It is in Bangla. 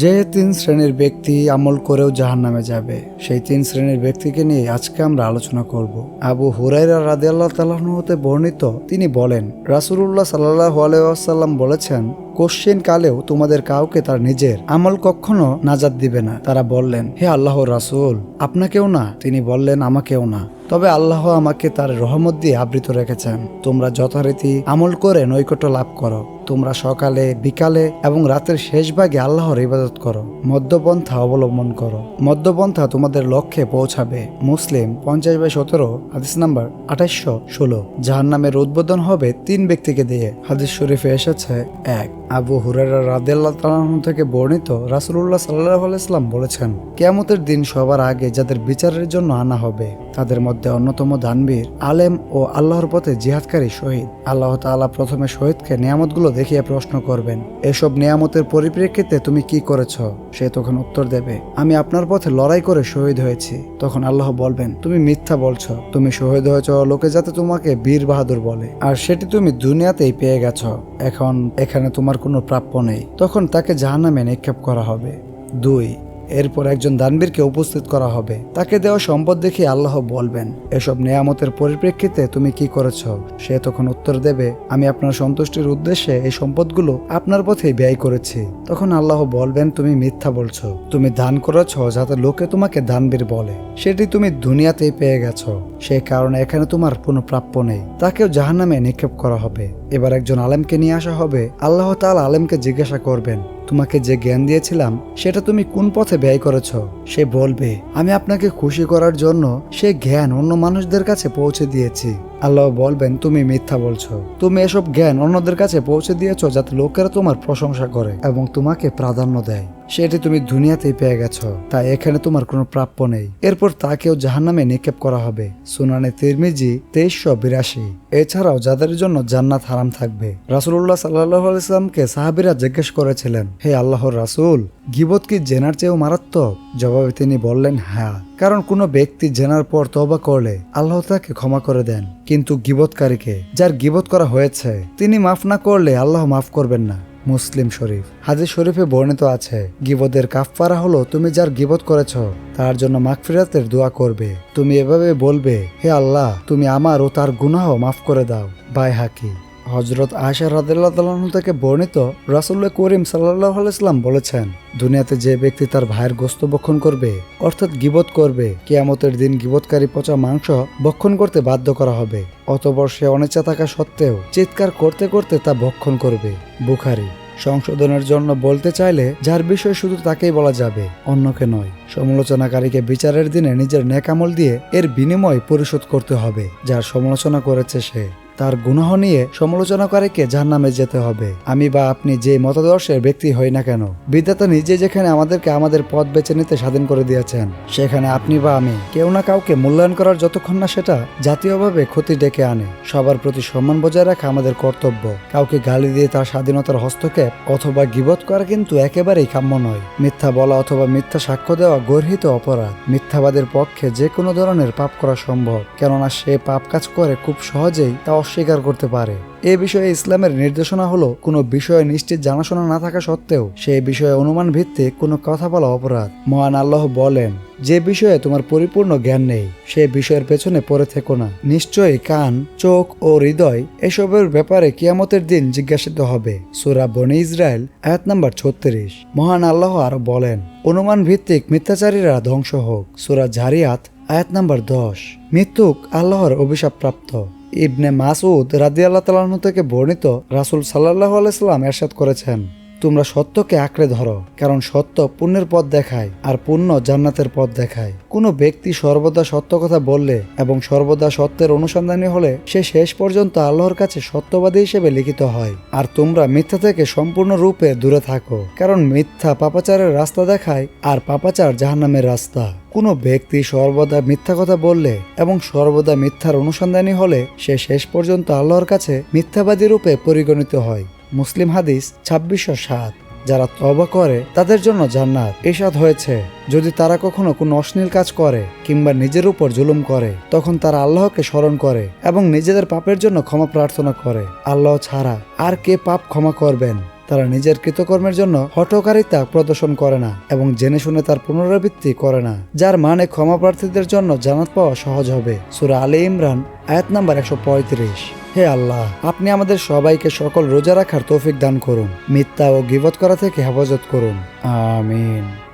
যে তিন শ্রেণির ব্যক্তি আমল করেও জাহান নামে যাবে, সেই তিন শ্রেণির ব্যক্তিকে নিয়ে আজকে আমরা আলোচনা করব। আবু হুরাইরা রাদে আল্লাহ হতে বর্ণিত, তিনি বলেন রাসুল্লাহ সাল্লাহ আলাইসাল্লাম বলেছেন কোশ্চেন কালেও তোমাদের কাউকে তার নিজের আমল কখনো নাজাদ দিবে না। তারা বললেন, হে আল্লাহ রাসুল, আপনাকেও না, তিনি বললেন, আমাকেও না। তবে আল্লাহ আমাকে তার রহমত দিয়ে আবৃত রেখেছেন। তোমরা যথারীতি আমল করে নৈকট্য লাভ করো। তোমরা সকালে, বিকালে এবং রাতের শেষ ভাগে আল্লাহর ইবাদত করো। মদ্যপন্থা অবলম্বন করো। মদ্যপন্থা তোমাদের লক্ষ্যে পৌঁছাবে। মুসলিম পঞ্চাশ বাই সতেরো, হাদিস নাম্বার আঠাশশো ষোলো। জাহান নামের উদ্বোধন হবে তিন ব্যক্তিকে দিয়ে। হাদিস শরীফে এসেছে এক। আবু হুরারা রাদেল্লাহ তালাহ থেকে বর্ণিত রাসুল্লাহ সাল্লাহ আলাইসলাম বলেছেন, কেয়ামতের দিন সবার আগে যাদের বিচারের জন্য আনা হবে, তাদের মধ্যে অন্যতম দানবীর, আলেম ও আল্লাহর পথে জিহাদকারী শহীদ। আল্লাহ তাআলা প্রথমে শহীদকে নিয়ামতগুলো দেখিয়ে প্রশ্ন করবেন, এসব নিয়ামতের পরিপ্রেক্ষিতে তুমি কি করেছ? সে তখন উত্তর দেবে, আমি আপনার পথে লড়াই করে শহীদ হয়েছি। তখন আল্লাহ বলবেন, তুমি মিথ্যা বলছো, তুমি শহীদ হয়েছ লোকে যাতে তোমাকে বীর বাহাদুর বলে, আর সেটি তুমি দুনিয়াতেই পেয়ে গেছো। এখন, এখানে তোমার কোনো প্রাপ্য নেই। তখন তাকে জাহান্নামে নিক্ষেপ করা হবে। দুই এরপর একজন দানবীরকে উপস্থিত করা হবে। তাকে দেওয়া সম্পদ দেখে আল্লাহ বলবেন, এসব নেয়ামতের পরিপ্রেক্ষিতে তুমি কি করেছ? সে তখন উত্তর দেবে, আমি আপনার সন্তুষ্টির উদ্দেশ্যে এই সম্পদগুলো আপনার পথে ব্যয় করেছি। তখন আল্লাহ বলবেন, তুমি মিথ্যা বলছো। তুমি দান করেছ যাতে লোকে তোমাকে দানবীর বলে। সেটি তুমি দুনিয়াতেই পেয়ে গেছো। সেই কারণে এখানে তোমার কোনো প্রাপ্য নেই। তাকেও জাহান্নামে নিক্ষেপ করা হবে। এবার একজন আলেমকে নিয়ে আসা হবে। আল্লাহ তাআলা আলেমকে জিজ্ঞাসা করবেন তোমাকে যে জ্ঞান দিয়েছিলাম, সেটা তুমি কোন পথে ব্যয় করেছ? সে বলবে, আমি আপনাকে খুশি করার জন্য সে জ্ঞান অন্য মানুষদের কাছে পৌঁছে দিয়েছি। আল্লাহ বলবেন, তুমি মিথ্যা বলছো। তুমি এসব জ্ঞান অন্যদের কাছে পৌঁছে দিয়েছ যাতে লোকেরা তোমার প্রশংসা করে এবং তোমাকে প্রাধান্য দেয়। সেটি তুমি দুনিয়াতেই পেয়ে গেছ, তাই এখানে তোমার কোনো প্রাপ্য নেই। এরপর তাকেও জাহান্নামে নিক্ষেপ করা হবে। সুনানে তিরমিজি তেইশশো বিরাশি। এছাড়াও যাদের জন্য জান্নাত হারাম থাকবে। রাসুল্লাহ সাল্লাহ ইসলামকে সাহাবিরা জিজ্ঞেস করেছিলেন, হে আল্লাহর রাসুল, গিবত কি জেনার চেয়েও মারাত্মক? জবাবে তিনি বললেন হ্যাঁ কারণ কোনো ব্যক্তি জেনার পর তবা করলে আল্লাহ তাকে ক্ষমা করে দেন। কিন্তু গিবতকারীকে, যার গিবত করা হয়েছে, তিনি মাফ না করলে আল্লাহ মাফ করবেন না। মুসলিম শরীফ। হাদিস শরীফে বর্ণিত আছে গিবদের কাফফারা হলো, তুমি যার গিবত করেছ, তার জন্য মাগফিরাতের দোয়া করবে। তুমি এভাবে বলবে, হে আল্লাহ, তুমি আমার ও তার গুনাহ মাফ করে দাও। বাই হাকি হজরত আয়সা রাদিল্লাহ থেকে বর্ণিত রাসুল্লাহ করিম সাল্লাহ আলাইসলাম বলেছেন, দুনিয়াতে যে ব্যক্তি তার ভাইয়ের গোস্ত বক্ষণ করবে, অর্থাৎ গিবত করবে, কেয়ামতের দিন গিবতকারী পচা মাংস বক্ষণ করতে বাধ্য করা হবে। অতপর সে অনিচ্ছা থাকা সত্ত্বেও চিৎকার করতে করতে তা ভক্ষণ করবে। বুখারি, সংশোধনের জন্য বলতে চাইলে যার বিষয় শুধু তাকেই বলা যাবে, অন্যকে নয়। সমালোচনাকারীকে বিচারের দিনে নিজের নেকামল দিয়ে এর বিনিময় পরিশোধ করতে হবে, যার সমালোচনা করেছে সে। তার গুনাহ নিয়ে সমালোচনাকারীকে যার নামে যেতে হবে। আমি বা আপনি যে মতাদর্শের ব্যক্তি হই না কেন, বিধাতা নিজে যেখানে আমাদেরকে আমাদের পথ বেছে নিতে স্বাধীন করে দিয়েছেন, সেখানে আপনি বা আমি কেউ না কাউকে মূল্যায়ন করার যতক্ষণ না সেটা জাতীয়ভাবে ক্ষতি ডেকে আনে। সবার প্রতি সম্মান বজায় রাখা আমাদের কর্তব্য। কাউকে গালি দিয়ে তার স্বাধীনতার হস্তক্ষেপ অথবা গিবত করা কিন্তু একেবারেই কাম্য নয়। মিথ্যা বলা অথবা মিথ্যা সাক্ষ্য দেওয়া গর্হিত অপরাধ। মিথ্যাবাদের পক্ষে যে কোনো ধরনের পাপ করা সম্ভব। কেননা সে পাপ কাজ করে খুব সহজেই তা অস্বীকার করতে পারে। এ বিষয়ে ইসলামের নির্দেশনা হলো, কোনো বিষয়ে নিশ্চিত জানাশোনা না থাকা সত্ত্বেও সেই বিষয়ে অনুমান ভিত্তিক কোনো কথা বলা অপরাধ। মহান আল্লাহ বলেন, যে বিষয়ে তোমার পরিপূর্ণ জ্ঞান নেই, সে বিষয়ের পেছনে পড়ে থেকো না। নিশ্চয়ই কান, চোখ ও হৃদয় এসবের ব্যাপারে কিয়ামতের দিন জিজ্ঞাসিত হবে। সুরা বনে ইসরায়েল আয়াত নাম্বার ছত্রিশ। মহান আল্লাহ আরও বলেন, অনুমান ভিত্তিক মিথ্যাচারীরা ধ্বংস হোক। সুরা ঝারিয়াত আয়াত নাম্বার দশ। মৃত্যুক আল্লাহর অভিশাপপ্রাপ্ত। ইবনে মাসুদ রাজি আল্লাহ তালাহ থেকে বর্ণিত রাসুল সাল্লাহ আলাইসাল্লাম এরশাদ করেছেন। তোমরা সত্যকে আঁকড়ে ধরো, কারণ সত্য পুণ্যের পথ দেখায় আর পুণ্য জান্নাতের পথ দেখায়। কোনো ব্যক্তি সর্বদা সত্য কথা বললে এবং সর্বদা সত্যের অনুসন্ধানী হলে সে শেষ পর্যন্ত আল্লাহর কাছে সত্যবাদী হিসেবে লিখিত হয়। আর তোমরা মিথ্যা থেকে সম্পূর্ণ রূপে দূরে থাকো, কারণ মিথ্যা পাপাচারের রাস্তা দেখায় আর পাপাচার জাহান্নামের রাস্তা। কোনো ব্যক্তি সর্বদা মিথ্যা কথা বললে এবং সর্বদা মিথ্যার অনুসন্ধানী হলে সে শেষ পর্যন্ত আল্লাহর কাছে মিথ্যাবাদী রূপে পরিগণিত হয়। মুসলিম হাদিস ছাব্বিশশো সাত। যারা তবা করে, তাদের জন্য জান্নাত। এসাদ হয়েছে, যদি তারা কখনো কোনো অশ্লীল কাজ করে কিংবা নিজের উপর জুলুম করে, তখন তারা আল্লাহকে স্মরণ করে এবং নিজেদের পাপের জন্য ক্ষমা প্রার্থনা করে। আল্লাহ ছাড়া আর কে পাপ ক্ষমা করবেন? তারা নিজের কৃতকর্মের জন্য হঠকারিতা প্রদর্শন করে না এবং জেনে শুনে তার পুনরাবৃত্তি করে না, যার মানে ক্ষমা প্রার্থীদের জন্য জানাত পাওয়া সহজ হবে। সুরা আলী ইমরান, আয়াত নাম্বার একশো পঁয়ত্রিশ। হে আল্লাহ, আপনি আমাদের সবাইকে সকল রোজা রাখার তৌফিক দান করুন, মিথ্যা ও গিবত করা থেকে হেফাজত করুন। আমিন।